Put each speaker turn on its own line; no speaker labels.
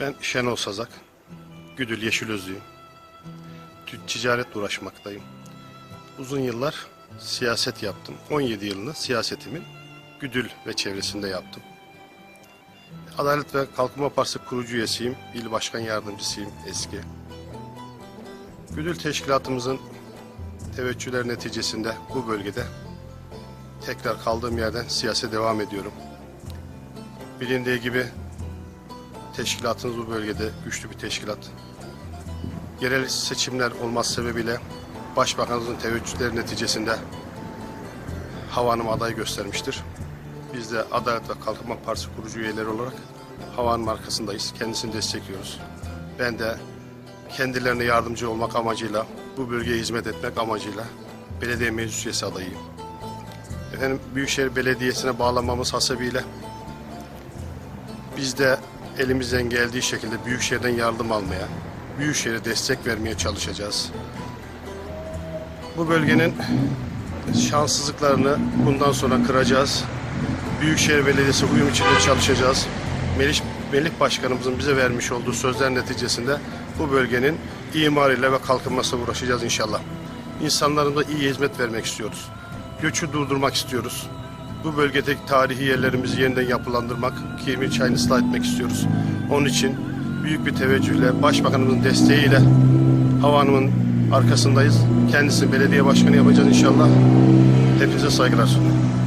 Ben Şenol Sazak, Güdül Yeşilözlüyüm. Ticaretle uğraşmaktayım. Uzun yıllar siyaset yaptım. 17 yılını siyasetimin Güdül ve çevresinde yaptım. Adalet ve Kalkınma Partisi kurucu üyesiyim. İl Başkan Yardımcısıyım eski. Güdül Teşkilatımızın teveccühler neticesinde bu bölgede tekrar kaldığım yerden siyasete devam ediyorum. Bilindiği gibi teşkilatınız bu bölgede güçlü bir teşkilat. Yerel seçimler olması sebebiyle Başbakanımızın teveccühleri neticesinde Hava Hanım aday göstermiştir. Biz de Adalet ve Kalkınma Partisi kurucu üyeleri olarak Hava Hanım arkasındayız. Kendisini destekliyoruz. Ben de kendilerine yardımcı olmak amacıyla, bu bölgeye hizmet etmek amacıyla belediye meclis üyesi adayıyım. Efendim Büyükşehir Belediyesi'ne bağlanmamız hasebiyle biz de elimizden geldiği şekilde Büyükşehir'den yardım almaya, Büyükşehir'e destek vermeye çalışacağız. Bu bölgenin şanssızlıklarını bundan sonra kıracağız. Büyükşehir Belediyesi uyum içinde çalışacağız. Melih, Melih Başkanımızın bize vermiş olduğu sözler neticesinde bu bölgenin imarıyla ve kalkınmasına uğraşacağız inşallah. İnsanlarımıza iyi hizmet vermek istiyoruz. Göçü durdurmak istiyoruz. Bu bölgedeki tarihi yerlerimizi yeniden yapılandırmak, Kirmir Çayı'nı ıslah etmek istiyoruz. Onun için büyük bir teveccühle, Başbakanımızın desteğiyle Hava Hanım'ın arkasındayız. Kendisi belediye başkanı yapacağız inşallah. Hepinize saygılar sunuyorum.